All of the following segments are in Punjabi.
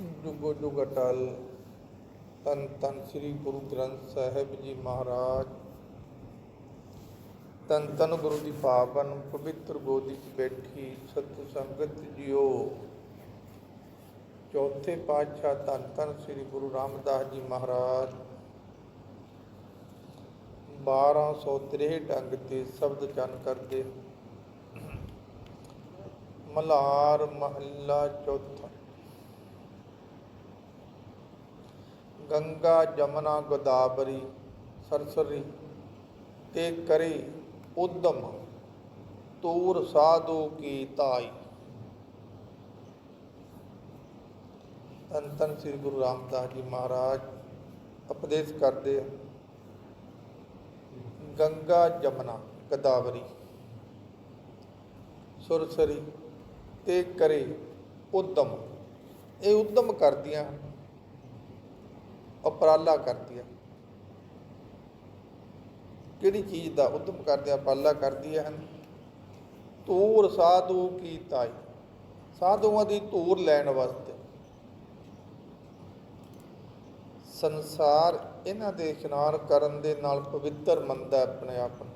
ਜੁਗੋ ਜੁਗ ਅਟਲ ਤਨ ਤਨ ਸ੍ਰੀ ਗੁਰੂ ਗ੍ਰੰਥ ਸਾਹਿਬ ਜੀ ਮਹਾਰਾਜ। ਤਨ ਤਨ ਗੁਰੂ ਦੀ ਪਾਵਨ, ਪਵਿੱਤਰ ਗੋਦੀ 'ਚ ਬੈਠੀ ਸਤ ਸੰਗਤ ਜੀਓ। ਚੌਥੇ ਪਾਤਸ਼ਾਹ ਧੰਨ ਧੰਨ ਸ੍ਰੀ ਗੁਰੂ ਰਾਮਦਾਸ ਜੀ ਮਹਾਰਾਜ। 1263 ਅੰਗ ਤੇ ਸ਼ਬਦ ਚਨ ਕਰਦੇ। ਮਲਾਰ ਮਹੱਲਾ ਚੌਥਾ। ਗੰਗਾ ਜਮਨਾ ਗੋਦਾਵਰੀ ਸਰਸਰੀ ਤੇ ਕਰੇ ਉਦਮ ਤੂਰ ਸਾਧੂ ਕੀ ਤਾਈ। ਧੰਨ ਧੰਨ ਸ੍ਰੀ ਗੁਰੂ ਰਾਮਦਾਸ ਜੀ ਮਹਾਰਾਜ, ਉਪਦੇਸ਼ ਕਰਦੇ ਆ। ਗੰਗਾ ਜਮਨਾ ਗਦਾਵਰੀ ਸੁਰਸਰੀ ਤੇ ਕਰੇ ਉਦਮ। ਇਹ ਉਦਮ ਕਰਦੀਆਂ ਉਪਰਾਲਾ ਕਰਦੀ ਹੈ। ਕਿਹੜੀ ਚੀਜ਼ ਦਾ ਉਦਮ ਕਰਦੀਆਂ ਉਪਰਾਲਾ ਕਰਦੀਆਂ ਹਨ? ਤੂਰ ਸਾਧੂ ਕੀ ਤਾਈ। ਸਾਧੂਆਂ ਦੀ ਧੂਰ ਲੈਣ ਵਾਸਤੇ। ਸੰਸਾਰ ਇਹਨਾਂ ਦੇ ਇਸ਼ਨਾਨ ਕਰਨ ਦੇ ਨਾਲ ਪਵਿੱਤਰ ਮੰਨਦਾ ਆਪਣੇ ਆਪ ਨੂੰ।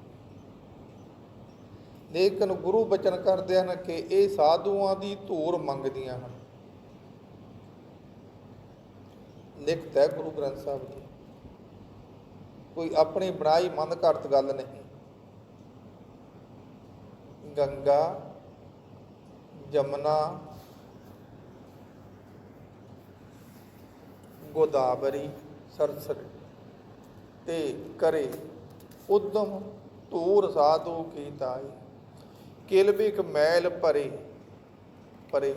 ਲੇਕਿਨ ਗੁਰੂ ਬਚਨ ਕਰਦੇ ਹਨ ਕਿ ਇਹ ਸਾਧੂਆਂ ਦੀ ਧੂਰ ਮੰਗਦੀਆਂ ਹਨ। ਲਿਖਤ ਹੈ ਗੁਰੂ ਗ੍ਰੰਥ ਸਾਹਿਬ ਜੀ। ਕੋਈ ਆਪਣੀ ਬਣਾਈ ਮਨ ਘੜਤ ਗੱਲ ਨਹੀਂ। ਗੰਗਾ, ਜਮਨਾ, ਗੋਦਾਵਰੀ, ਸਰਸਰ ਤੇ ਕਰੇ। ਉਦਮ ਧੂਰ ਸਾਧੂ ਕੀ ਤਾਈ ਇੱਕ ਮੈਲ ਭਰੇ ਭਰੇ।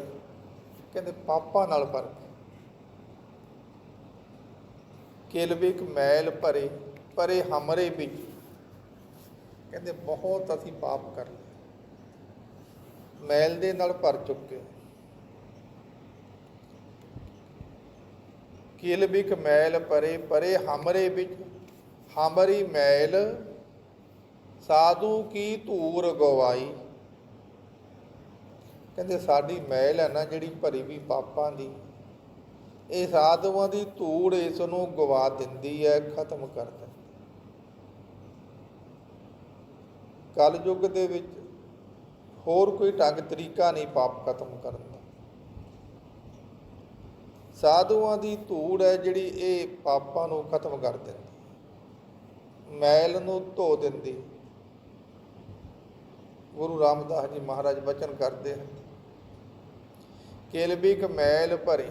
ਕਹਿੰਦੇ ਪਾਪਾਂ ਨਾਲ ਭਰ ਕਿਲਵਿਕ ਮੈਲ ਭਰੇ ਪਰੇ ਹਮਰੇ ਵਿੱਚ। ਕਹਿੰਦੇ, ਬਹੁਤ ਅਸੀਂ ਪਾਪ ਕਰ ਲਏ। ਮੈਲ ਦੇ ਨਾਲ ਭਰ ਚੁੱਕੇ। ਕਿਲਬਿਕ ਮੈਲ ਪਰੇ ਪਰੇ ਹਮਰੇ ਵਿੱਚ। ਹਮਰੀ ਮੈਲ, ਸਾਧੂ ਕੀ ਧੂਰ ਗਵਾਈ? ਕਹਿੰਦੇ, ਸਾਡੀ ਮੈਲ ਹੈ ਨਾ ਜਿਹੜੀ ਭਰੀ ਵੀ ਪਾਪਾਂ ਦੀ। ਇਹ ਸਾਧੂਆਂ ਦੀ ਧੂੜ ਇਸ ਨੂੰ ਗਵਾ ਦਿੰਦੀ ਹੈ, ਖਤਮ ਕਰ ਦਿੰਦੀ ਕਲ ਯੁੱਗ ਦੇ ਵਿੱਚ ਹੋਰ ਕੋਈ ਢੰਗ, ਤਰੀਕਾ ਨਹੀਂ ਪਾਪ ਖਤਮ ਕਰਨ ਦਾ। ਸਾਧੂਆਂ ਦੀ ਧੂੜ ਹੈ ਜਿਹੜੀ ਇਹ ਪਾਪਾਂ ਨੂੰ ਖਤਮ ਕਰ ਦਿੰਦੀ ਮੈਲ ਨੂੰ ਧੋ ਦਿੰਦੀ ਗੁਰੂ ਰਾਮਦਾਸ ਜੀ ਮਹਾਰਾਜ ਬਚਨ ਕਰਦੇ ਹਨ, ਕੇਲਬਿਕ ਮੈਲ ਭਰੇ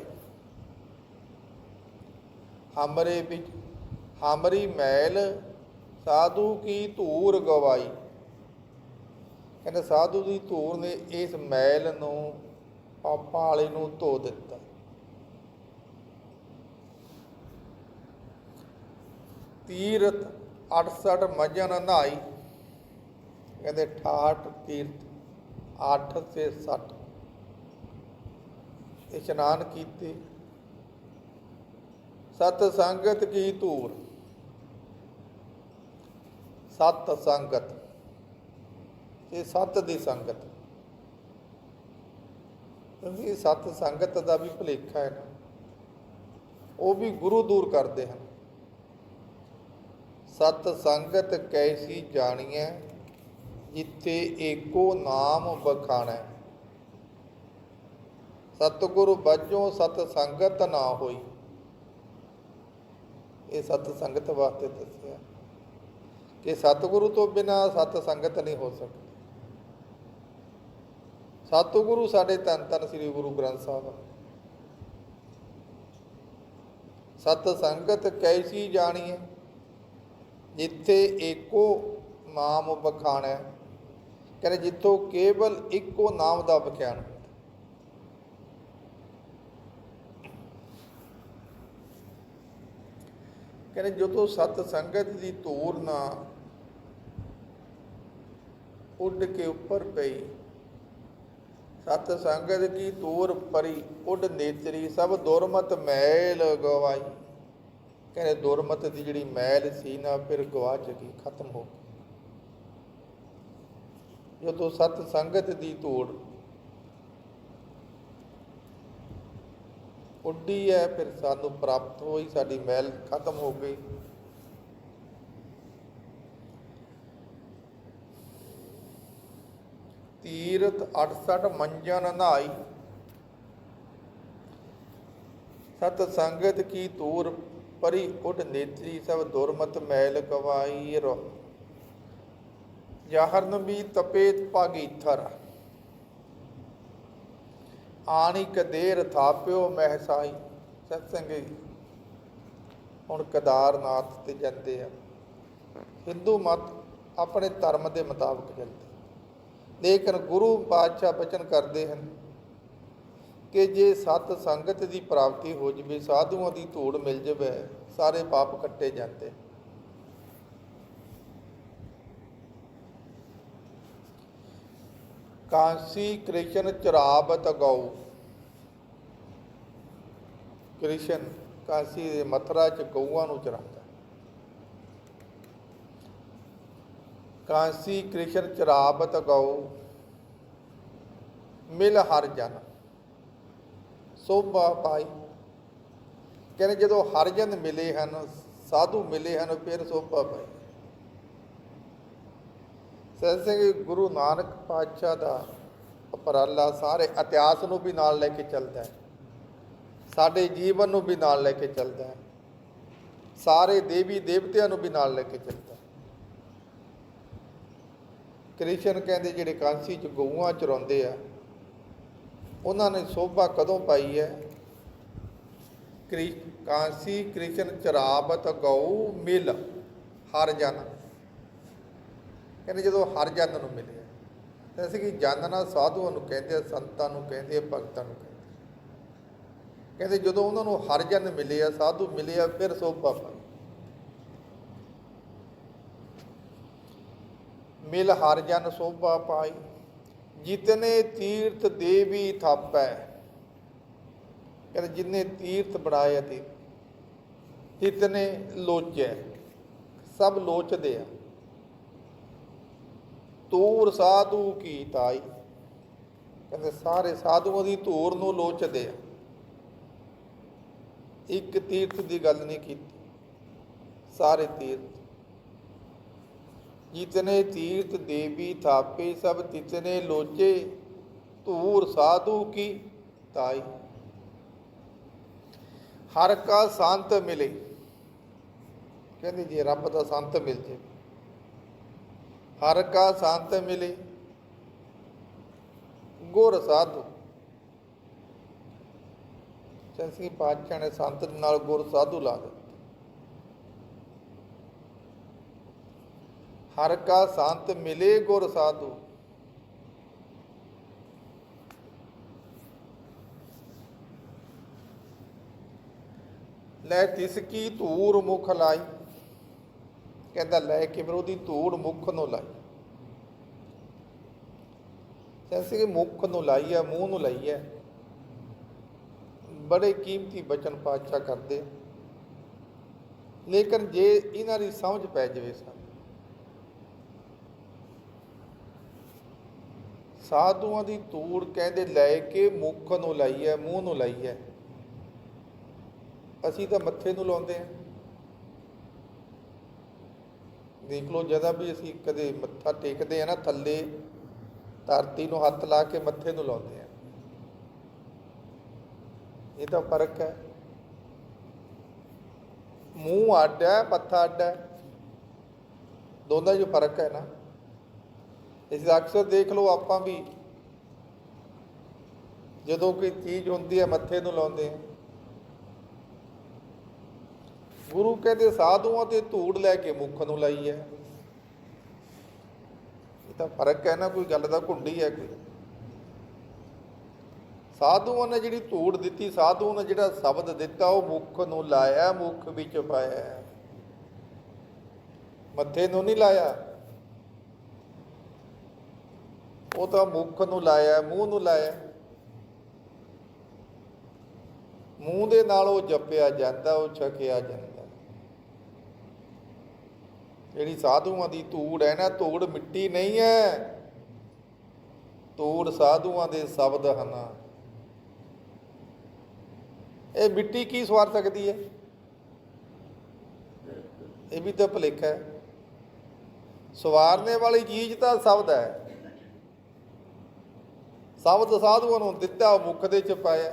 ਹਮਰੇ ਵਿੱਚ ਹਮਰੀ ਮੈਲ, ਸਾਧੂ ਕੀ ਧੂਰ ਗਵਾਈ। ਕਹਿੰਦੇ ਸਾਧੂ ਦੀ ਧੂਰ ਨੇ ਇਸ ਮੈਲ ਨੂੰ ਪਾਪਾਂ ਵਾਲੇ ਨੂੰ ਧੋ ਦਿੱਤਾ। ਤੀਰਥ 68 ਮੱਝਾਂ ਨਾਲ ਨਹਾਈ। ਕਹਿੰਦੇ 68 ਤੀਰਥ 8 ਤੇ 60 ਇਸ਼ਨਾਨ ਕੀਤੇ। ਸਤ ਸੰਗਤ ਕੀ ਧੂਰ? ਸਤ ਸੰਗਤ। ਇਹ ਸਤ ਦੀ ਸੰਗਤ। ਕਿਉਂਕਿ ਸਤ ਸੰਗਤ ਦਾ ਵੀ ਭੁਲੇਖਾ ਹੈ ਨਾ। ਉਹ ਵੀ ਗੁਰੂ ਦੂਰ ਕਰਦੇ ਹਨ। ਸਤ ਸੰਗਤ ਕੈਸੀ ਜਾਣੀਐ? ਜਿੱਥੇ ਏਕੋ ਨਾਮ ਬਖਾਣੈ ਸਤਿਗੁਰ ਬਾਝੋਂ ਸਤ ਸੰਗਤ ਨਾ ਹੋਈ। ਇਹ ਸਤ ਸੰਗਤ ਵਾਸਤੇ ਦੱਸਿਆ ਕਿ ਸਤਿਗੁਰੂ ਤੋਂ ਬਿਨਾ ਸਤ ਸੰਗਤ ਨਹੀਂ ਹੋ ਸਕਦੀ। ਸਤਿਗੁਰੂ ਸਾਡੇ ਧੰਨ ਧੰਨ ਸ੍ਰੀ ਗੁਰੂ ਗ੍ਰੰਥ ਸਾਹਿਬ ਸਤ ਸੰਗਤ ਕੈਸੀ ਜਾਣੀਏ ਜਿੱਥੇ ਏਕੋ ਨਾਮ ਬਖਾਣੈ ਕਹਿੰਦੇ ਜਿੱਥੋਂ ਕੇਵਲ ਇੱਕੋ ਨਾਮ ਦਾ ਬਖਿਆਨ ਕਹਿੰਦੇ ਜਦੋਂ ਸਤ ਸੰਗਤ ਦੀ ਧੂਰ ਨਾ ਉੱਡ ਕੇ ਉੱਪਰ ਪਈ, ਸਤ ਸੰਗਤ ਕੀ ਧੂਰ ਪਰੀ ਉੱਡ ਨੇਤਰੀ, ਸਭ ਦੁਰਮਤ ਮੈਲ ਗਵਾਈ। ਕਹਿੰਦੇ ਦੁਰਮਤ ਦੀ ਜਿਹੜੀ ਮੈਲ ਸੀ ਨਾ, ਫਿਰ ਗਵਾ ਗਈ ਖਤਮ ਹੋ ਗਈ। ਜਦੋਂ ਸਤ ਸੰਗਤ ਦੀ ਧੂੜ ਉੱਡੀ ਹੈ, ਫਿਰ ਸਾਨੂੰ ਪ੍ਰਾਪਤ ਹੋਈ, ਸਾਡੀ ਮੈਲ ਖਤਮ ਹੋ ਗਈ। ਤੀਰਥ 68 ਮੰਜਨ ਨਹਾਈ। ਸਤ ਸੰਗਤ ਕੀ ਤੂਰ ਪਰੀ ਉਡ ਨੇਤਰੀ, ਸਭ ਦੁਰਮਤ ਮੈਲ ਕਵਾਈ ਰੋ। ਜਾਹਰਨ ਵੀ ਤਪੇਤ ਭਾਗੀਥਰ ਆਣੀ ਦੇਰ ਥਾਪਿਓ ਮਹਿਸਾਈ ਸਤਸੰਗੀ। ਹੁਣ ਕਦਾਰਨਾਥ ਤੇ ਜਾਂਦੇ ਆ। ਹਿੰਦੂ ਮਤ ਆਪਣੇ ਧਰਮ ਦੇ ਮੁਤਾਬਕ ਚੱਲਦੇ ਲੇਕਿਨ ਗੁਰੂ ਪਾਤਸ਼ਾਹ ਬਚਨ ਕਰਦੇ ਹਨ ਕਿ ਜੇ ਸਤ ਸੰਗਤ ਦੀ ਪ੍ਰਾਪਤੀ ਹੋ ਜਵੇ, ਸਾਧੂਆਂ ਦੀ ਧੂੜ ਮਿਲ ਜਵੇ, ਸਾਰੇ ਪਾਪ ਕੱਟੇ ਜਾਂਦੇ। ਕਾਂਸੀ ਕ੍ਰਿਸ਼ਨ ਚਰਾਬਤ ਗਉ ਕ੍ਰਿਸ਼ਨ ਕਾਂਸੀ ਦੇ ਮਥਰਾ ਚ ਗਊਆਂ ਨੂੰ ਚਰਾਉਂਦਾ ਕਾਂਸੀ ਕ੍ਰਿਸ਼ਨ ਚਰਾਬਤ ਗਉ ਮਿਲ ਹਰ ਜਨ। ਸੋਭਾ ਪਾਈ। ਕਹਿੰਦੇ ਜਦੋਂ ਹਰਜਨ ਮਿਲੇ ਹਨ, ਸਾਧੂ ਮਿਲੇ ਹਨ, ਫਿਰ ਸੋਭਾ ਪਾਈ। ਸਤ ਸਿੰਘ ਗੁਰੂ ਨਾਨਕ ਪਾਤਸ਼ਾਹ ਦਾ ਉਪਰਾਲਾ ਸਾਰੇ ਇਤਿਹਾਸ ਨੂੰ ਵੀ ਨਾਲ ਲੈ ਕੇ ਚੱਲਦਾ ਹੈ। ਸਾਡੇ ਜੀਵਨ ਨੂੰ ਵੀ ਨਾਲ ਲੈ ਕੇ ਚੱਲਦਾ ਹੈ। ਸਾਰੇ ਦੇਵੀ ਦੇਵਤਿਆਂ ਨੂੰ ਵੀ ਨਾਲ ਲੈ ਕੇ ਚੱਲਦਾ ਹੈ। ਕ੍ਰਿਸ਼ਨ ਕਹਿੰਦੇ ਜਿਹੜੇ ਕਾਂਸੀ ਚ ਗਊਆਂ ਚਰਾਉਂਦੇ ਆ, ਉਹਨਾਂ ਨੇ ਸੋਭਾ ਕਦੋਂ ਪਾਈ ਹੈ? ਕ੍ਰਿ ਕਾਂਸੀ ਕ੍ਰਿਸ਼ਨ ਚਰਾਬਤ ਗਊ ਮਿਲ ਹਰ ਜਨ। ਕਹਿੰਦੇ ਜਦੋਂ ਹਰ ਜਨ ਨੂੰ ਮਿਲਿਆ। ਤਾਂ ਅਸੀਂ ਕਿ ਜਾਣਨਾ ਸਾਧੂਆਂ ਨੂੰ ਕਹਿੰਦੇ ਆ, ਸੰਤਾਂ ਨੂੰ ਕਹਿੰਦੇ ਆ, ਭਗਤਾਂ ਨੂੰ ਕਹਿੰਦੇ ਕਹਿੰਦੇ ਜਦੋਂ ਉਹਨਾਂ ਨੂੰ ਹਰ ਜਨ ਮਿਲੇ ਆ ਸਾਧੂ ਮਿਲੇ ਆ ਫਿਰ ਸੋਭਾ ਪਾਈ ਮਿਲ ਹਰ ਜਨ ਸੋਭਾ ਪਾਈ ਜਿਤਨੇ ਤੀਰਥ ਦੇਵੀ ਥਾਪੈ। ਕਹਿੰਦੇ ਜਿੰਨੇ ਤੀਰਥ ਬਣਾਏ ਤੇ ਤਿਤਨੇ ਲੋਚੈ, ਸਭ ਲੋਚਦੇ ਆ। ਤੂਰ ਸਾਧੂ ਕੀ ਤਾਈ? ਕਹਿੰਦੇ, ਸਾਰੇ ਸਾਧੂਆਂ ਦੀ ਧੂਰ ਨੂੰ ਲੋਚਦੇ ਆ। ਇੱਕ ਤੀਰਥ ਦੀ ਗੱਲ ਨਹੀਂ ਕੀਤੀ। ਸਾਰੇ ਤੀਰਥ। ਜਿਤਨੇ ਤੀਰਥ ਦੇਵੀ ਥਾਪੇ, ਸਭ ਤਿਤਨੇ ਲੋਚੇ। ਧੂਰ ਸਾਧੂ ਕੀ ਤਾਈ? ਹਰ ਕਾ ਸੰਤ ਮਿਲੇ। ਕਹਿੰਦੇ, ਜੇ ਰੱਬ ਦਾ ਸੰਤ ਮਿਲ ਜੇ ਹਰ ਕਾ ਸੰਤ ਮਿਲੇ, ਗੁਰ ਸਾਧੂ। ਸੰਸੀ ਪਾਤਸ਼ਾਹ ਨੇ ਸੰਤ ਦੇ ਨਾਲ ਗੁਰ ਸਾਧੂ ਲਾ ਦਿੱਤਾ। ਹਰ ਕਾ ਸੰਤ ਮਿਲੇ, ਗੁਰ ਸਾਧੂ। ਲੈ ਤਿਸ ਕੀ ਧੂੜ ਮੁਖ ਲਾਈ। ਕਹਿੰਦਾ ਲੈ ਕੇ ਫਿਰ ਉਹਦੀ ਧੂੜ ਮੁਖ ਨੂੰ ਲਾਈ। ਸੈਂਸੇ ਕਿ ਮੁਖ ਨੂੰ ਲਾਈ ਹੈ ਮੂੰਹ ਨੂੰ ਲਾਈ ਹੈ ਬੜੇ ਕੀਮਤੀ ਬਚਨ ਪਾਤਸ਼ਾਹ ਕਰਦੇ। ਲੇਕਿਨ ਜੇ ਇਹਨਾਂ ਦੀ ਸਮਝ ਪੈ ਜਾਵੇ ਸਾਨੂੰ, ਸਾਧੂਆਂ ਦੀ ਧੂੜ ਕਹਿੰਦੇ ਲੈ ਕੇ ਮੁਖ ਨੂੰ ਲਾਈ ਹੈ ਮੂੰਹ ਨੂੰ ਲਾਈ ਹੈ ਅਸੀਂ ਤਾਂ ਮੱਥੇ ਨੂੰ ਲਾਉਂਦੇ ਹਾਂ ਦੇਖ ਲਓ ਜਦੋਂ ਵੀ ਅਸੀਂ ਕਦੇ ਮੱਥਾ ਟੇਕਦੇ ਆ ਨਾ, ਥੱਲੇ ਧਰਤੀ ਨੂੰ ਹੱਥ ਲਾ ਕੇ ਮੱਥੇ ਨੂੰ ਲਾਉਂਦੇ ਆ ਇਹ ਤਾਂ ਫ਼ਰਕ ਹੈ। ਮੂੰਹ ਅੱਡ ਹੈ, ਮੱਥਾ ਅੱਡ ਹੈ। ਦੋਨਾਂ 'ਚ ਫ਼ਰਕ ਹੈ ਨਾ। ਇਸ ਦਾ ਅਕਸਰ ਦੇਖ ਲਓ ਆਪਾਂ ਵੀ ਜਦੋਂ ਕੋਈ ਚੀਜ਼ ਹੁੰਦੀ ਹੈ, ਮੱਥੇ ਨੂੰ ਲਾਉਂਦੇ ਆ ਗੁਰੂ ਕਹਿੰਦੇ ਸਾਧੂਆਂ ਤੇ ਧੂੜ ਲੈ ਕੇ ਮੁਖ ਨੂੰ ਲਾਈ ਹੈ। ਇਹ ਤਾਂ ਫ਼ਰਕ ਹੈ ਨਾ, ਕੋਈ ਗੱਲ ਦਾ ਘੁੰਡੀ ਹੈ ਕੋਈ। ਸਾਧੂਆਂ ਨੇ ਜਿਹੜੀ ਧੂੜ ਦਿੱਤੀ ਸਾਧੂ ਨੇ ਜਿਹੜਾ ਸ਼ਬਦ ਦਿੱਤਾ, ਉਹ ਮੁਖ ਨੂੰ ਲਾਇਆ, ਮੁਖ ਵਿੱਚ ਪਾਇਆ। ਮੱਥੇ ਨੂੰ ਨਹੀਂ ਲਾਇਆ। ਉਹ ਤਾਂ ਮੁਖ ਨੂੰ ਲਾਇਆ, ਮੂੰਹ ਨੂੰ ਲਾਇਆ। ਮੂੰਹ ਦੇ ਨਾਲ ਉਹ ਜਪਿਆ ਜਾਂਦਾ, ਉਹ ਛਕਿਆ ਜਾਂਦਾ। ਜਿਹੜੀ ਸਾਧੂਆਂ ਦੀ ਧੂੜ ਹੈ ਨਾ, ਧੂੜ ਮਿੱਟੀ ਨਹੀਂ ਹੈ। ਧੂੜ ਸਾਧੂਆਂ ਦੇ ਸ਼ਬਦ ਹਨ। ਇਹ ਮਿੱਟੀ ਕੀ ਸਵਾਰ ਸਕਦੀ ਹੈ? ਇਹ ਵੀ ਤਾਂ ਭੁਲੇਖਾ ਹੈ। ਸਵਾਰਨੇ ਵਾਲੀ ਚੀਜ਼ ਤਾਂ ਸ਼ਬਦ ਹੈ। ਸ਼ਬਦ ਸਾਧੂਆਂ ਨੂੰ ਦਿੱਤਾ, ਮੁਖ ਦੇ ਚ ਪਾਇਆ।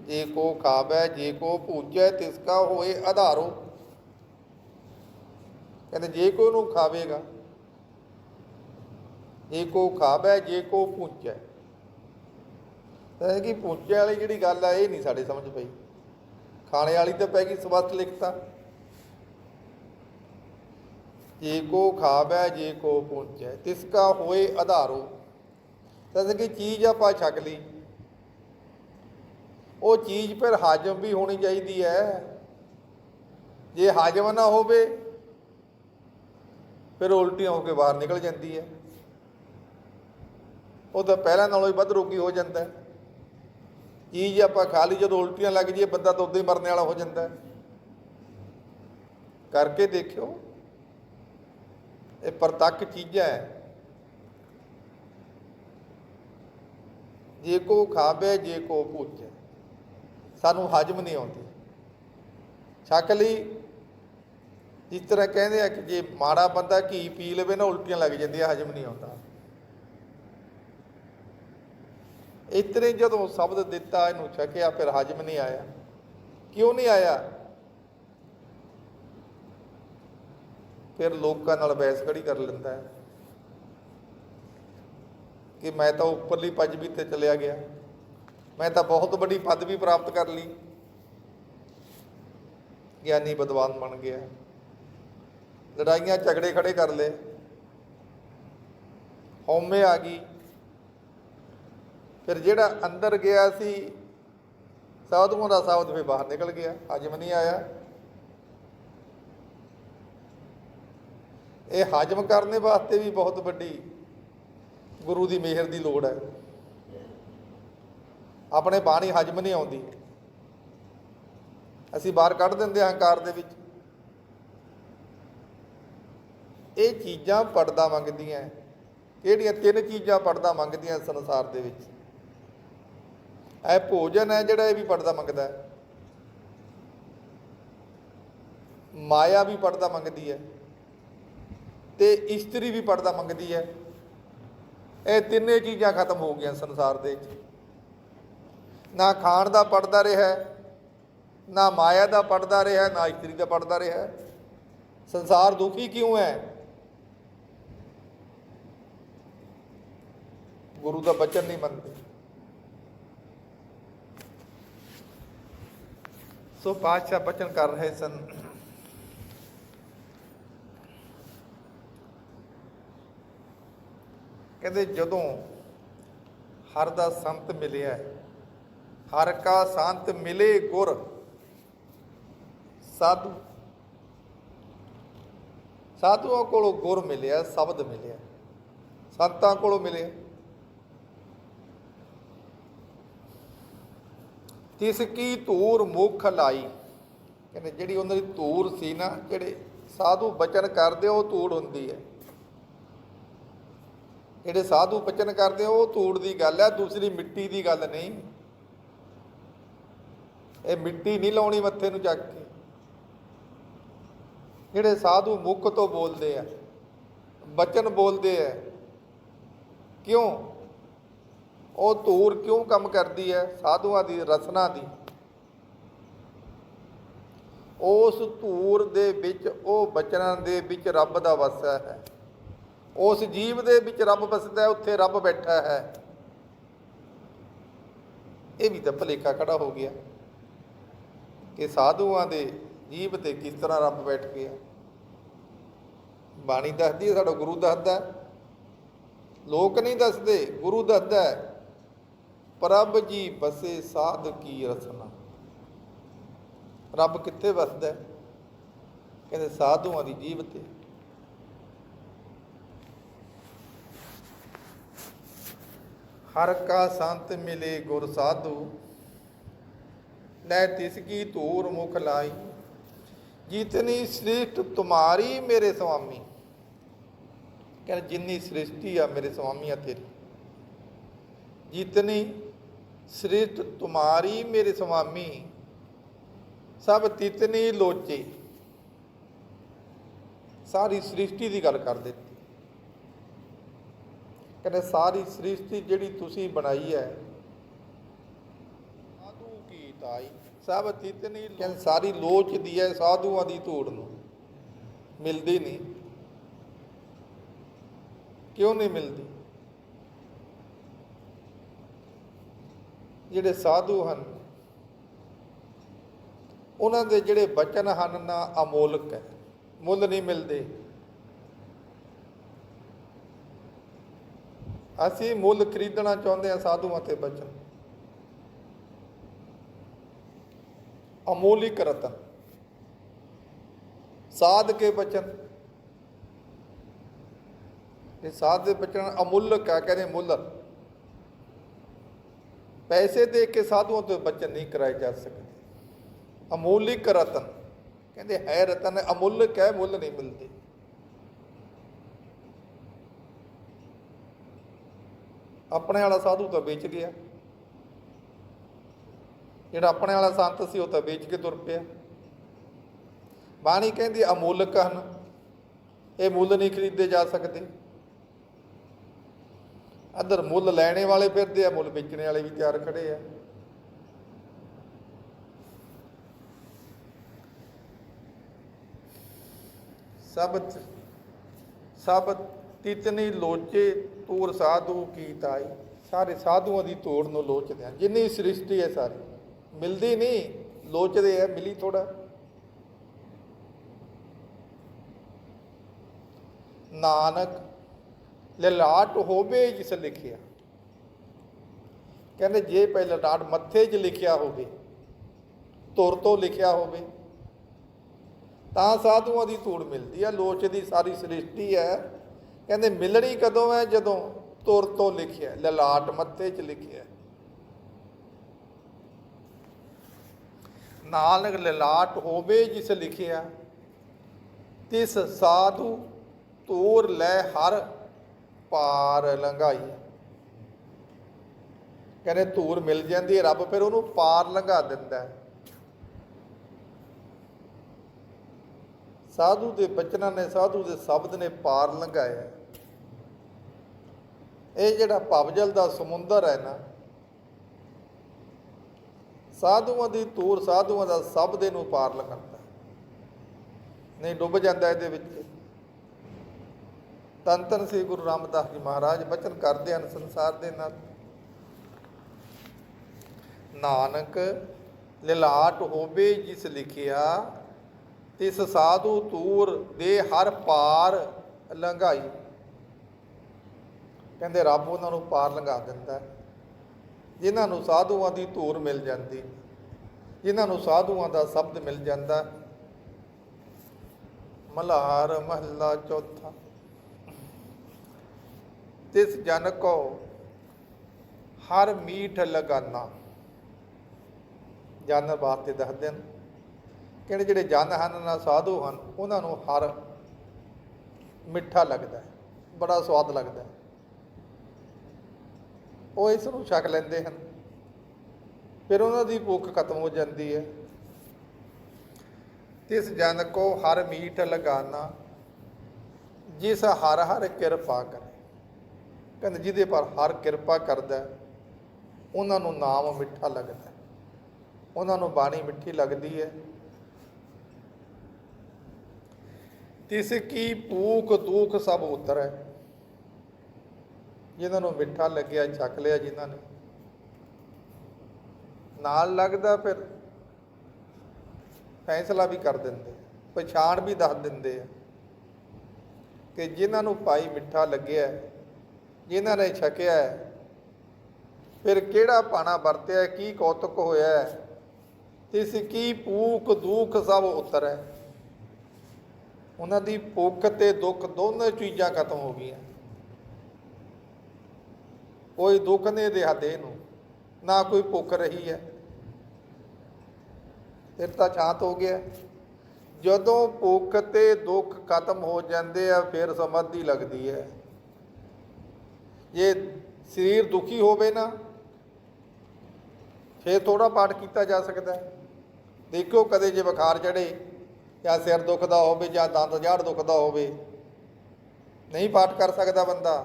ਜੇ ਕੋ ਖਾਵੈ, ਜੇ ਕੋ ਪੂਜੈ, ਤਿਸ ਕਾ ਹੋਏ ਆਧਾਰੋ। ਕਹਿੰਦੇ ਜੇ ਕੋ ਨੂੰ ਖਾਵੇਗਾ, ਜੇ ਕੋ ਖਾਵੈ, ਜੇ ਕੋ ਪੂਜੈ ਤਾਂ ਕਿ ਪੂਜੈ ਵਾਲੀ ਜਿਹੜੀ ਗੱਲ ਆ, ਇਹ ਨਹੀਂ ਸਾਡੇ ਸਮਝ ਪਈ। ਖਾਣੇ ਵਾਲੀ ਤਾਂ ਪੈ ਗਈ ਸਪਸ਼ਟ ਲਿਖਤਾ। ਜੇ ਕੋ ਖਾਵੈ, ਜੇ ਕੋ ਪੂਜੈ ਤਿਸ ਕਾ ਹੋਏ ਆਧਾਰੋ। ਤਾਂ ਕਿ ਚੀਜ਼ ਆਪਾਂ ਛਕ ਲਈ। ਉਹ ਚੀਜ਼ ਫਿਰ ਹਾਜਮ ਵੀ ਹੋਣੀ ਚਾਹੀਦੀ ਹੈ। ਜੇ ਹਾਜਮ ਨਾ ਹੋਵੇ ਫਿਰ ਉਲਟੀਆਂ ਹੋ ਕੇ ਬਾਹਰ ਨਿਕਲ ਜਾਂਦੀ ਹੈ। ਉਹ ਤਾਂ ਪਹਿਲਾਂ ਨਾਲੋਂ ਹੀ ਵੱਧ ਰੋਗੀ ਹੋ ਜਾਂਦਾ ਚੀਜ਼ ਆਪਾਂ ਖਾ ਲਈ, ਜਦੋਂ ਉਲਟੀਆਂ ਲੱਗ ਜਾਈਏ, ਬੰਦਾ ਤਾਂ ਉਦੋਂ ਹੀ ਮਰਨੇ ਵਾਲਾ ਹੋ ਜਾਂਦਾ ਕਰਕੇ ਦੇਖਿਓ, ਇਹ ਪ੍ਰਤੱਖ ਚੀਜ਼ਾਂ ਹੈ। ਜੇ ਕੋ ਖਾਵੇ, ਜੇ ਕੋ ਪੂਜੇ। ਸਾਨੂੰ ਹਜਮ ਨਹੀਂ ਆਉਂਦੀ। ਛਕ ਲਈ ਜਿਸ ਤਰ੍ਹਾਂ ਕਹਿੰਦੇ ਆ ਕਿ ਜੇ ਮਾੜਾ ਬੰਦਾ ਘੀ ਪੀ ਲਵੇ ਨਾ ਉਲਟੀਆਂ ਲੱਗ ਜਾਂਦੀਆਂ, ਹਜਮ ਨਹੀਂ ਆਉਂਦਾ ਇਤਨੇ ਜਦੋਂ ਸ਼ਬਦ ਦਿੱਤਾ, ਇਹਨੂੰ ਛਕਿਆ, ਫਿਰ ਹਜਮ ਨਹੀਂ ਆਇਆ। ਕਿਉਂ ਨਹੀਂ ਆਇਆ? ਫਿਰ ਲੋਕਾਂ ਨਾਲ ਬਹਿਸ ਖੜੀ ਕਰ ਲੈਂਦਾ ਹੈ ਕਿ ਮੈਂ ਤਾਂ ਉੱਪਰਲੀ ਪਦਵੀ ਤੇ ਚਲਿਆ ਗਿਆ। ਮੈਂ ਤਾਂ ਬਹੁਤ ਵੱਡੀ ਪਦਵੀ ਪ੍ਰਾਪਤ ਕਰ ਲਈ। ਗਿਆਨੀ ਵਿਦਵਾਨ ਬਣ ਗਿਆ। ਲੜਾਈਆਂ ਝਗੜੇ ਖੜੇ ਕਰ ਲਏ। ਹਉਮੈ ਆ ਗਈ। ਫਿਰ ਜਿਹੜਾ ਅੰਦਰ ਗਿਆ ਸੀ, ਸਾਧੂਆਂ ਦਾ ਸਾਧ ਫਿਰ ਬਾਹਰ ਨਿਕਲ ਗਿਆ। ਹਜਮ ਨਹੀਂ ਆਇਆ। ਇਹ ਹਜਮ ਕਰਨੇ ਵਾਸਤੇ ਵੀ ਬਹੁਤ ਵੱਡੀ ਗੁਰੂ ਦੀ ਮਿਹਰ ਦੀ ਲੋੜ ਹੈ। ਆਪਣੇ ਬਾਣੀ ਹਜਮ ਨਹੀਂ ਆਉਂਦੀ। ਅਸੀਂ ਬਾਹਰ ਕੱਢ ਦਿੰਦੇ ਹਾਂ ਹੰਕਾਰ ਦੇ ਵਿੱਚ। ਇਹ ਚੀਜ਼ਾਂ ਪੜਦਾ ਮੰਗਦੀਆਂ ਕਿਹੜੀਆਂ ਤਿੰਨ ਚੀਜ਼ਾਂ ਪੜਦਾ ਮੰਗਦੀਆਂ ਸੰਸਾਰ ਦੇ ਵਿੱਚ? ਇਹ ਭੋਜਨ ਹੈ ਜਿਹੜਾ ਇਹ ਵੀ ਪੜਦਾ ਮੰਗਦਾ ਹੈ। ਮਾਇਆ ਵੀ ਪੜਦਾ ਮੰਗਦੀ ਹੈ ਤੇ ਇਸਤਰੀ ਵੀ ਪੜਦਾ ਮੰਗਦੀ ਹੈ। ਇਹ ਤਿੰਨੇ ਚੀਜ਼ਾਂ ਖਤਮ ਹੋ ਗਈਆਂ ਸੰਸਾਰ ਦੇ ਵਿੱਚ। ਨਾ ਖਾਣ ਦਾ ਪੜਦਾ ਰਿਹਾ ਨਾ ਮਾਇਆ ਦਾ ਪੜਦਾ ਰਿਹਾ ਨਾ ਇਸਤਰੀ ਦਾ ਪੜਦਾ ਰਿਹਾ ਸੰਸਾਰ ਦੁਖੀ ਕਿਉਂ ਹੈ? ਗੁਰੂ ਦਾ ਬਚਨ ਨਹੀਂ ਮੰਨਦੇ। ਸੋ ਪਾਤਸ਼ਾਹ ਬਚਨ ਕਰ ਰਹੇ ਸਨ। ਕਹਿੰਦੇ, ਜਦੋਂ ਹਰ ਦਾ ਸੰਤ ਮਿਲਿਆ ਹਰ ਕਾ ਸੰਤ ਮਿਲੇ ਗੁਰ, ਸਾਧੂ। ਸਾਧੂਆਂ ਕੋਲੋਂ ਗੁਰ ਮਿਲਿਆ, ਸ਼ਬਦ ਮਿਲਿਆ। ਸੰਤਾਂ ਕੋਲੋਂ ਮਿਲਿਆ। ਤਿਸ ਕੀ ਧੂਰ ਮੁਖ ਲਾਈ। ਕਹਿੰਦੇ ਜਿਹੜੀ ਉਹਨਾਂ ਦੀ ਧੂਰ ਸੀ ਨਾ, ਜਿਹੜੇ ਸਾਧੂ ਬਚਨ ਕਰਦੇ, ਉਹ ਧੂੜ ਹੁੰਦੀ ਹੈ। ਜਿਹੜੇ ਸਾਧੂ ਬਚਨ ਕਰਦੇ, ਉਹ ਧੂੜ ਦੀ ਗੱਲ ਹੈ, ਦੂਸਰੀ ਮਿੱਟੀ ਦੀ ਗੱਲ ਨਹੀਂ। ਇਹ ਮਿੱਟੀ ਨਹੀਂ ਲਾਉਣੀ ਮੱਥੇ ਨੂੰ ਚੱਕ ਕੇ। ਜਿਹੜੇ ਸਾਧੂ ਮੁਖ ਤੋਂ ਬੋਲਦੇ ਆ, ਬਚਨ ਬੋਲਦੇ ਆ, ਕਿਉਂ? ਉਹ ਧੂਰ ਕਿਉਂ ਕੰਮ ਕਰਦੀ ਹੈ? ਸਾਧੂਆਂ ਦੀ, ਰਸਨਾ ਦੀ। ਉਸ ਧੂਰ ਦੇ ਵਿੱਚ, ਉਹ ਬਚਨਾਂ ਦੇ ਵਿੱਚ ਰੱਬ ਦਾ ਵਸਾ ਹੈ। ਉਸ ਜੀਵ ਦੇ ਵਿੱਚ ਰੱਬ ਵਸਦਾ ਉੱਥੇ ਰੱਬ ਬੈਠਾ ਹੈ। ਇਹ ਵੀ ਤਾਂ ਭਲੇਖਾ ਖੜਾ ਹੋ ਗਿਆ ਕਿ ਸਾਧੂਆਂ ਦੇ ਜੀਵ ਤੇ ਕਿਸ ਤਰ੍ਹਾਂ ਰੱਬ ਬੈਠ ਗਿਆ। ਬਾਣੀ ਦੱਸਦੀ ਹੈ, ਸਾਡਾ ਗੁਰੂ ਦੱਸਦਾ ਲੋਕ ਨਹੀਂ ਦੱਸਦੇ, ਗੁਰੂ ਦੱਸਦਾ ਪ੍ਰਭ ਜੀ ਬਸੇ ਸਾਧ ਕੀ ਰਸਨਾ। ਰੱਬ ਕਿੱਥੇ ਵਸਦਾ ਹੈ? ਕਹਿੰਦੇ ਸਾਧੂਆਂ ਦੀ ਜੀਵ ਤੇ। ਹਰ ਕਾ ਸੰਤ ਮਿਲੇ ਗੁਰ ਸਾਧੂ, ਲੈ ਤਿਸ ਕੀ ਧੂਰ ਮੁਖ ਲਾਈ। ਜਿਤਨੀ ਸ੍ਰਿਸ਼ਟ ਤੁਮਾਰੀ ਮੇਰੇ ਸੁਆਮੀ। ਕਹਿੰਦੇ ਜਿੰਨੀ ਸ੍ਰਿਸ਼ਟੀ ਆ ਮੇਰੇ ਸੁਆਮੀ ਆ ਤੇਰੀ। ਜਿਤਨੀ ਸ੍ਰਿਸ਼ਟ ਤੁਮਾਰੀ ਮੇਰੇ ਸੁਆਮੀ ਸਭ ਤਿਤਨੀ ਲੋਚੇ। ਸਾਰੀ ਸ੍ਰਿਸ਼ਟੀ ਦੀ ਗੱਲ ਕਰ ਦਿੱਤੀ। ਕਹਿੰਦੇ, ਸਾਰੀ ਸ੍ਰਿਸ਼ਟੀ ਜਿਹੜੀ ਤੁਸੀਂ ਬਣਾਈ ਹੈ, ਸਾਧੂ ਕੀ ਤਾਈ? ਸਭ ਤਿਤਨੀ ਕਹਿੰਦੇ, ਸਾਰੀ ਲੋਚਦੀ ਹੈ, ਸਾਧੂਆਂ ਦੀ ਧੂੜ ਨੂੰ। ਮਿਲਦੀ ਨਹੀਂ। ਕਿਉਂ ਨਹੀਂ ਮਿਲਦੀ? ਜਿਹੜੇ ਸਾਧੂ ਹਨ, ਉਹਨਾਂ ਦੇ ਜਿਹੜੇ ਬਚਨ ਹਨ ਨਾ ਅਮੋਲਕ ਹੈ, ਮੁੱਲ ਨਹੀਂ ਮਿਲਦੇ। ਅਸੀਂ ਮੁੱਲ ਖਰੀਦਣਾ ਚਾਹੁੰਦੇ ਹਾਂ ਸਾਧੂਆਂ ਤੇ ਬਚਨ। ਅਮੋਲਿਕ ਰਤਨ ਸਾਧ ਕੇ ਬਚਨ। ਇਹ ਸਾਧ ਦੇ ਬਚਨ ਅਮੁੱਲਕ ਹੈ ਕਹਿੰਦੇ ਮੁੱਲ। ਪੈਸੇ ਦੇ ਕੇ ਸਾਧੂਆਂ ਤੋਂ ਬਚਨ ਨਹੀਂ ਕਰਾਏ ਜਾ ਸਕਦੇ। ਅਮੋਲਿਕ ਰਤਨ। ਕਹਿੰਦੇ, ਹੈ ਰਤਨ ਅਮੁੱਲਕ ਹੈ ਮੁੱਲ ਨਹੀਂ ਮਿਲਦੇ। ਆਪਣੇ ਵਾਲਾ ਸਾਧੂ ਤਾਂ ਵੇਚ ਗਿਆ। ਜਿਹੜਾ ਆਪਣੇ ਵਾਲਾ ਸੰਤ ਸੀ, ਉਹ ਤਾਂ ਵੇਚ ਕੇ ਤੁਰ ਪਿਆ। ਬਾਣੀ ਕਹਿੰਦੀ ਅਮੋਲਕ ਹਨ ਇਹ ਮੁੱਲ ਨਹੀਂ ਖਰੀਦੇ ਜਾ ਸਕਦੇ। ਅਦਰ ਮੁੱਲ ਲੈਣੇ ਵਾਲੇ ਫਿਰਦੇ ਆ, ਮੁੱਲ ਵੇਚਣੇ ਵਾਲੇ ਵੀ ਤਿਆਰ ਖੜੇ ਆ। ਸਭ ਸਭ ਤਿਤਨੀ ਲੋਚੇ ਤੂਰ ਸਾਧੂ ਕੀ ਤਾਈ। ਸਾਰੇ ਸਾਧੂਆਂ ਦੀ ਤੋੜ ਨੂੰ ਲੋਚਦੇ ਆ। ਜਿੰਨੀ ਸ੍ਰਿਸ਼ਟੀ ਹੈ ਸਾਰੀ, ਮਿਲਦੀ ਨਹੀਂ, ਲੋਚਦੇ ਆ, ਮਿਲੀ ਥੋੜਾ ਨਾਨਕ ਲਲਾਟ ਹੋਵੇ ਜਿਸ ਲਿਖਿਆ। ਕਹਿੰਦੇ ਜੇ ਪਹਿਲਾਂ ਲਲਾਟ ਮੱਥੇ 'ਚ ਲਿਖਿਆ ਹੋਵੇ, ਤੁਰ ਤੋਂ ਲਿਖਿਆ ਹੋਵੇ, ਤਾਂ ਸਾਧੂਆਂ ਦੀ ਧੂੜ ਮਿਲਦੀ ਹੈ ਲੋਚ ਦੀ ਸਾਰੀ ਸ੍ਰਿਸ਼ਟੀ ਹੈ। ਕਹਿੰਦੇ ਮਿਲਣੀ ਕਦੋਂ ਹੈ? ਜਦੋਂ ਤੁਰ ਤੋਂ ਲਿਖਿਆ। ਲਲਾਟ ਮੱਥੇ 'ਚ ਲਿਖਿਆ। ਨਾਨਕ ਲਲਾਟ ਹੋਵੇ ਜਿਸ ਲਿਖਿਆ, ਤਿਸ ਸਾਧੂ ਤੂਰ ਲੈ ਹਰ ਪਾਰ ਲੰਘਾਈ। ਕਹਿੰਦੇ ਧੂਰ ਮਿਲ ਜਾਂਦੀ ਹੈ, ਰੱਬ ਫਿਰ ਉਹਨੂੰ ਪਾਰ ਲੰਘਾ ਦਿੰਦਾ ਹੈ। ਸਾਧੂ ਦੇ ਬਚਨਾਂ ਨੇ, ਸਾਧੂ ਦੇ ਸ਼ਬਦ ਨੇ ਪਾਰ ਲੰਘਾਇਆ ਇਹ ਜਿਹੜਾ ਭਵਜਲ ਦਾ ਸਮੁੰਦਰ ਹੈ ਨਾ, ਸਾਧੂਆਂ ਦੀ ਤੂਰ ਸਾਧੂਆਂ ਦਾ ਸ਼ਬਦ ਇਹਨੂੰ ਪਾਰ ਲੰਘਾਉਂਦਾ ਨਹੀਂ ਡੁੱਬ ਜਾਂਦਾ ਇਹਦੇ ਵਿੱਚ। ਤਨ ਸ੍ਰੀ ਗੁਰੂ ਰਾਮਦਾਸ ਜੀ ਮਹਾਰਾਜ ਬਚਨ ਕਰਦੇ ਹਨ ਸੰਸਾਰ ਦੇ ਨਾਲ। ਨਾਨਕ, ਲਿਲਾਟ ਹੋਵੇ ਜਿਸ ਲਿਖਿਆ, ਤਿਸ ਸਾਧੂ ਤੂਰ ਦੇ ਹਰ ਪਾਰ ਲੰਘਾਈ। ਕਹਿੰਦੇ ਰੱਬ ਉਹਨਾਂ ਨੂੰ ਪਾਰ ਲੰਘਾ ਦਿੰਦਾ ਹੈ। ਜਿਨ੍ਹਾਂ ਨੂੰ ਸਾਧੂਆਂ ਦੀ ਧੂਰ ਮਿਲ ਜਾਂਦੀ, ਜਿਨ੍ਹਾਂ ਨੂੰ ਸਾਧੂਆਂ ਦਾ ਸ਼ਬਦ ਮਿਲ ਜਾਂਦਾ। ਮਲਹਾਰ ਮਹੱਲਾ ਚੌਥਾ। ਤਿਸ ਜਨ ਕੋ ਹਰ ਮੀਠ ਲਗਾਨਾ। ਜਨ ਵਾਸਤੇ ਦੱਸਦੇ ਨੇ ਕਿਹੜੇ ਜਿਹੜੇ ਜਨ ਹਨ ਨਾ ਸਾਧੂ ਹਨ, ਉਹਨਾਂ ਨੂੰ ਹਰ ਮਿੱਠਾ ਲੱਗਦਾ ਹੈ, ਬੜਾ ਸਵਾਦ ਲੱਗਦਾ ਹੈ। ਉਹ ਇਸ ਨੂੰ ਛਕ ਲੈਂਦੇ ਹਨ, ਫਿਰ ਉਹਨਾਂ ਦੀ ਭੁੱਖ ਖਤਮ ਹੋ ਜਾਂਦੀ ਹੈ। ਤਿਸ ਜਨ ਕੋ ਹਰ ਮੀਠ ਲਗਾਨਾ, ਜਿਸ ਹਰ ਹਰ ਕਿਰਪਾ ਕਰੇ। ਕਹਿੰਦੇ, ਜਿਹਦੇ ਪਰ ਹਰ ਕਿਰਪਾ ਕਰਦਾ ਉਹਨਾਂ ਨੂੰ ਨਾਮ ਮਿੱਠਾ ਲੱਗਦਾ ਉਹਨਾਂ ਨੂੰ ਬਾਣੀ ਮਿੱਠੀ ਲੱਗਦੀ ਹੈ। ਤਿਸ ਕੀ ਭੂਖ ਦੁਖ ਸਭ ਉਤਰੈ। ਜਿਨ੍ਹਾਂ ਨੂੰ ਮਿੱਠਾ ਲੱਗਿਆ ਛਕ ਲਿਆ ਜਿਨ੍ਹਾਂ ਨੇ। ਨਾਲ ਲੱਗਦਾ ਫਿਰ ਫੈਸਲਾ ਵੀ ਕਰ ਦਿੰਦੇ ਪਛਾਣ ਵੀ ਦੱਸ ਦਿੰਦੇ ਆ ਕਿ ਜਿਨ੍ਹਾਂ ਨੂੰ ਭਾਈ ਮਿੱਠਾ ਲੱਗਿਆ ਜਿਨ੍ਹਾਂ ਨੇ ਛਕਿਆ ਹੈ, ਫਿਰ ਕਿਹੜਾ ਪਾਣਾ ਵਰਤਿਆ ਕੀ ਕੌਤਕ ਹੋਇਆ ਹੈ, ਤਿਸ ਕੀ ਭੂਖ ਦੁੱਖ ਸਭ ਉਤਰੈ ਉਹਨਾਂ ਦੀ ਭੁੱਖ ਤੇ ਦੁੱਖ ਦੋਨੋਂ ਚੀਜ਼ਾਂ ਖਤਮ ਹੋ ਗਈਆਂ। ਕੋਈ ਦੁੱਖ ਨਹੀਂ ਰਿਹਾ ਦੇਹ ਨੂੰ ਨਾ ਕੋਈ ਭੁੱਖ ਰਹੀ ਹੈ। ਫਿਰ ਤਾਂ ਸ਼ਾਂਤ ਹੋ ਗਿਆ। ਜਦੋਂ ਭੁੱਖ ਤੇ ਦੁੱਖ ਖਤਮ ਹੋ ਜਾਂਦੇ ਆ ਫਿਰ ਸਮਾਧੀ ਲੱਗਦੀ ਹੈ। ਜੇ ਸਰੀਰ ਦੁਖੀ ਹੋਵੇ ਨਾ, ਫਿਰ ਥੋੜਾ ਪਾਠ ਕੀਤਾ ਜਾ ਸਕਦਾ ਹੈ। ਦੇਖਿਓ ਕਦੇ ਜੇ ਬੁਖਾਰ ਚੜੇ ਜਾਂ ਸਿਰ ਦੁਖਦਾ ਹੋਵੇ ਜਾਂ ਦੰਦ ਜਾੜ ਦੁਖਦਾ ਹੋਵੇ, ਨਹੀਂ ਪਾਠ ਕਰ ਸਕਦਾ ਬੰਦਾ।